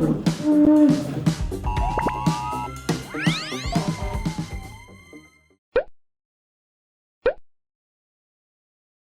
嗯。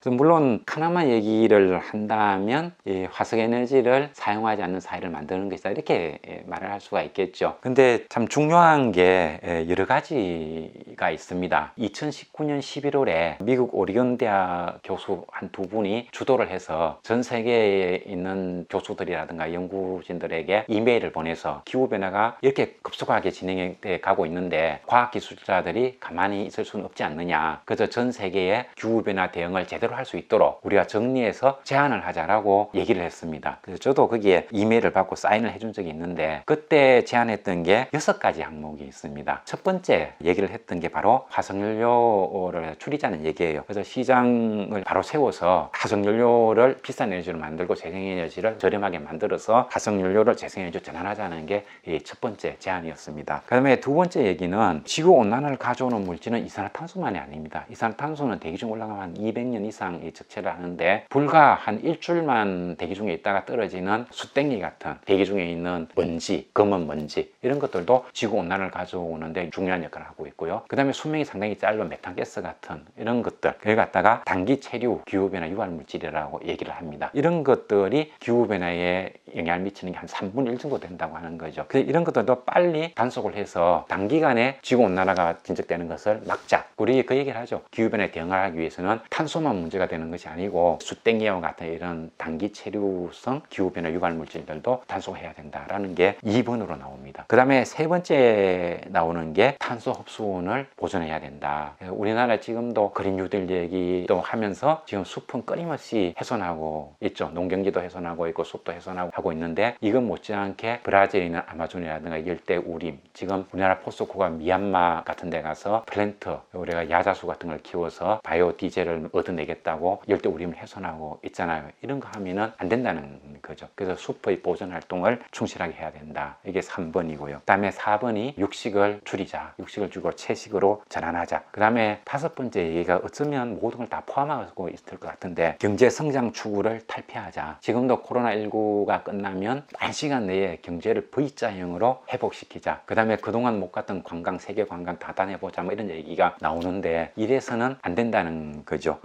그래서 물론 하나만 얘기를 한다면 이 화석 에너지를 사용하지 않는 사회를 만드는 것이다 이렇게 예, 말을 할 수가 있겠죠. 근데 참 중요한 게 예, 여러 가지가 있습니다. 2019년 11월에 미국 오리건 대학 교수 한 두 분이 주도를 해서 전 세계에 있는 교수들이라든가 연구진들에게 이메일을 보내서 기후 변화가 이렇게 급속하게 진행돼 가고 있는데 과학 기술자들이 가만히 있을 수는 없지 않느냐. 그래서 전 세계의 기후 변화 대응을 제대로 할 수 있도록 우리가 정리해서 제안을 하자라고 얘기를 했습니다. 그래서 저도 거기에 이메일을 받고 사인을 해준 적이 있는데 그때 제안했던 게 여섯 가지 항목이 있습니다. 첫 번째 얘기를 했던 게 바로 화석연료를 줄이자는 얘기예요. 그래서 시장을 바로 세워서 화석연료를 비싼 에너지로 만들고 재생에너지를 저렴하게 만들어서 화석연료를 재생에너지로 전환하자는 게 첫 번째 제안이었습니다. 그 다음에 두 번째 얘기는 지구 온난화를 가져오는 물질은 이산화탄소만이 아닙니다. 이산화탄소는 대기 중 올라가면 한 200년 이상 이 적체를 하는데 불과 한 일주일만 대기 중에 있다가 떨어지는 수땡기 같은 대기 중에 있는 먼지, 검은 먼지 이런 것들도 지구 온난화를 가져오는데 중요한 역할을 하고 있고요. 그 다음에 수명이 상당히 짧은 메탄가스 같은 이런 것들 그걸 갖다가 단기 체류 기후변화 유발 물질이라고 얘기를 합니다. 이런 것들이 기후변화에 영향을 미치는 게 한 3분의 1 정도 된다고 하는 거죠. 그래서 이런 것들도 빨리 단속을 해서 단기간에 지구 온난화가 진척되는 것을 막자. 우리 그 얘기를 하죠. 기후변화에 대응하기 위해서는 탄소만 문제가 되는 것이 아니고 수땡기와 같은 이런 단기 체류성 기후변화 유발 물질들도 단속해야 된다라는 게 2번으로 나옵니다. 그 다음에 세 번째 나오는 게 탄소 흡수원을 보존해야 된다. 우리나라 지금도 그린 뉴딜 얘기도 하면서 지금 숲은 끊임없이 훼손하고 있죠. 농경지도 훼손하고 있고 숲도 훼손하고 하고 있는데 이건 못지않게 브라질에 있는 아마존이라든가 열대 우림 지금 우리나라 포스코가 미얀마 같은 데 가서 플랜트 우리가 야자수 같은 걸 키워서 바이오 디젤을 얻어내겠다고 열대 우림을 훼손하고 있잖아요. 이런 거 하면은 안 된다는 거죠. 그래서 숲의 보존 활동을 충실하게 해야 된다. 이게 3번이고요. 그 다음에 4번이 육식을 줄이자. 육식을 줄이고 채식으로 전환하자. 그 다음에 다섯 번째 얘기가 어쩌면 모든 걸 다 포함하고 있을 것 같은데 경제 성장 추구를 탈피하자. 지금도 코로나19가 끝나면 단시간 내에 경제를 V자형으로 회복시키자. 그 다음에 그동안 못 갔던 관광 세계 관광 다 다녀보자. 뭐 이런 얘기가 나오는데 이래서는 안 된다는 거죠.